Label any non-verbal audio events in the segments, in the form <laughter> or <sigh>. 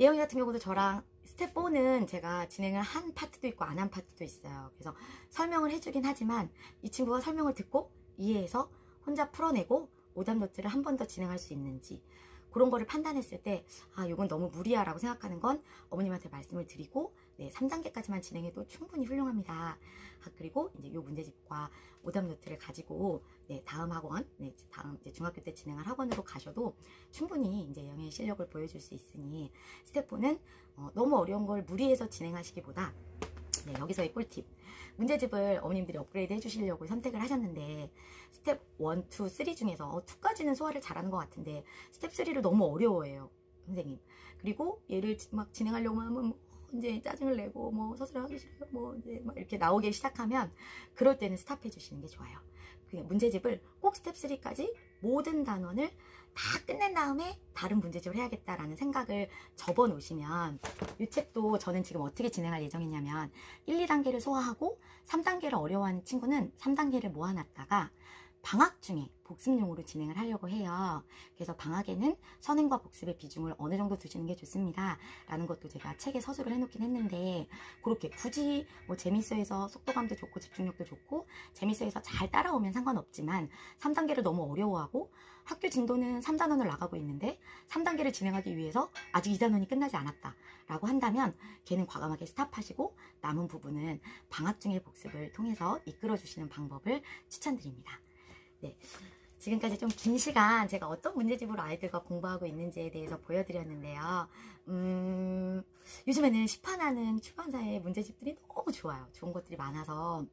예영이 같은 경우도 저랑 스텝 4는 제가 진행을 한 파트도 있고 안 한 파트도 있어요. 그래서 설명을 해주긴 하지만 이 친구가 설명을 듣고 이해해서 혼자 풀어내고 오답 노트를 한 번 더 진행할 수 있는지 그런 거를 판단했을 때, 아, 이건 너무 무리야라고 생각하는 건 어머님한테 말씀을 드리고, 네, 3단계까지만 진행해도 충분히 훌륭합니다. 아, 그리고 이제 요 문제집과 오답 노트를 가지고, 네, 다음 학원, 네, 다음 이제 중학교 때 진행할 학원으로 가셔도 충분히 이제 영의 실력을 보여줄 수 있으니, 스태프는 어, 너무 어려운 걸 무리해서 진행하시기보다, 네, 여기서의 꿀팁. 문제집을 어머님들이 업그레이드 해주시려고 선택을 하셨는데, 스텝 1, 2, 3 중에서 어, 2까지는 소화를 잘하는 것 같은데, 스텝 3를 너무 어려워해요. 선생님. 그리고 얘를 지- 막 진행하려고 하면 뭐 이제 짜증을 내고 뭐 서술을 하기 싫어요. 뭐 이제 막 이렇게 나오기 시작하면 그럴 때는 스탑해 주시는 게 좋아요. 그 문제집을 꼭 스텝 3까지 모든 단원을 다 끝낸 다음에 다른 문제집을 해야겠다라는 생각을 접어 놓으시면 이 책도 저는 지금 어떻게 진행할 예정이냐면 1, 2단계를 소화하고 3단계를 어려워하는 친구는 3단계를 모아놨다가 방학 중에 복습용으로 진행을 하려고 해요. 그래서 방학에는 선행과 복습의 비중을 어느 정도 두시는 게 좋습니다. 라는 것도 제가 책에 서술을 해놓긴 했는데, 그렇게 굳이 뭐 재밌어 해서 속도감도 좋고 집중력도 좋고, 재밌어 해서 잘 따라오면 상관없지만, 3단계를 너무 어려워하고, 학교 진도는 3단원을 나가고 있는데, 3단계를 진행하기 위해서 아직 2단원이 끝나지 않았다. 라고 한다면, 걔는 과감하게 스탑하시고, 남은 부분은 방학 중의 복습을 통해서 이끌어 주시는 방법을 추천드립니다. 네. 지금까지 좀 긴 시간 제가 어떤 문제집으로 아이들과 공부하고 있는지에 대해서 보여드렸는데요. 음, 요즘에는 시판하는 출판사의 문제집들이 너무 좋아요. 좋은 것들이 많아서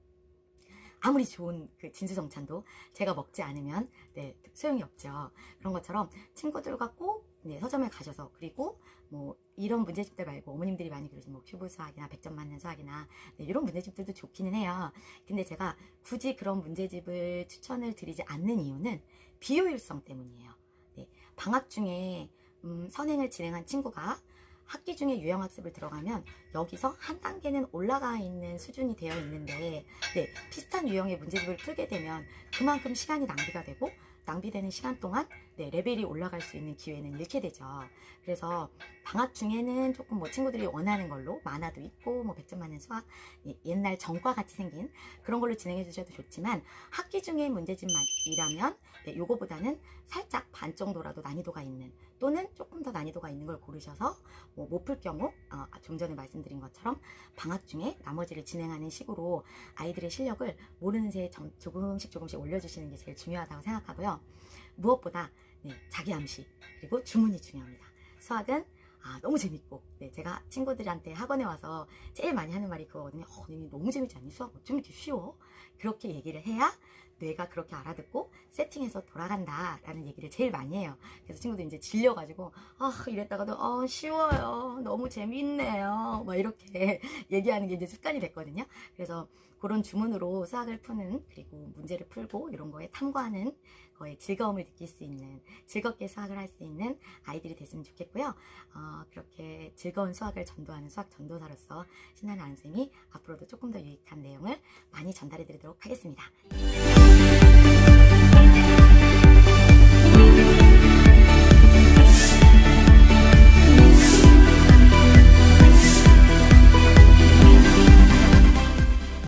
아무리 좋은 그 진수정찬도 제가 먹지 않으면 네, 소용이 없죠. 그런 것처럼 친구들과 꼭 네, 서점에 가셔서 그리고 뭐 이런 문제집들 말고 어머님들이 많이 그러시는 뭐 큐브 수학이나 100점 맞는 수학이나 네, 이런 문제집들도 좋기는 해요. 근데 제가 굳이 그런 문제집을 추천을 드리지 않는 이유는 비효율성 때문이에요. 네, 방학 중에 음, 선행을 진행한 친구가 학기 중에 유형학습을 들어가면 여기서 한 단계는 올라가 있는 수준이 되어 있는데 네, 비슷한 유형의 문제집을 풀게 되면 그만큼 시간이 낭비가 되고 낭비되는 시간 동안 네, 레벨이 올라갈 수 있는 기회는 잃게 되죠. 그래서 방학 중에는 조금 뭐 친구들이 원하는 걸로 만화도 있고 뭐 100점 맞는 수학 예, 옛날 전과 같이 생긴 그런 걸로 진행해 주셔도 좋지만 학기 중에 문제집이라면 네, 요거보다는 살짝 반 정도라도 난이도가 있는 또는 조금 더 난이도가 있는 걸 고르셔서 뭐 못풀 경우 어, 좀 전에 말씀드린 것처럼 방학 중에 나머지를 진행하는 식으로 아이들의 실력을 모르는 새에 점- 조금씩 조금씩 올려주시는 게 제일 중요하다고 생각하고요. 무엇보다 네, 자기 암시 그리고 주문이 중요합니다. 수학은 아, 너무 재밌고 네, 제가 친구들한테 학원에 와서 제일 많이 하는 말이 그거거든요. 어, 너무 재밌지 않니? 수학 어쩜 이렇게 쉬워? 그렇게 얘기를 해야 뇌가 그렇게 알아듣고 세팅해서 돌아간다라는 얘기를 제일 많이 해요. 그래서 친구들 이제 질려가지고 아 이랬다가도 어 쉬워요. 너무 재밌네요. 막 이렇게 <laughs> 얘기하는 게 이제 습관이 됐거든요. 그래서 그런 주문으로 수학을 푸는 그리고 문제를 풀고 이런 거에 탐구하는 거에 즐거움을 느낄 수 있는 즐겁게 수학을 할 수 있는 아이들이 됐으면 좋겠고요. 어, 그렇게 즐거운 수학을 전도하는 수학 전도사로서 신나는 안쌤이 앞으로도 조금 더 유익한 내용을 많이 전달해 드리도록 하겠습니다.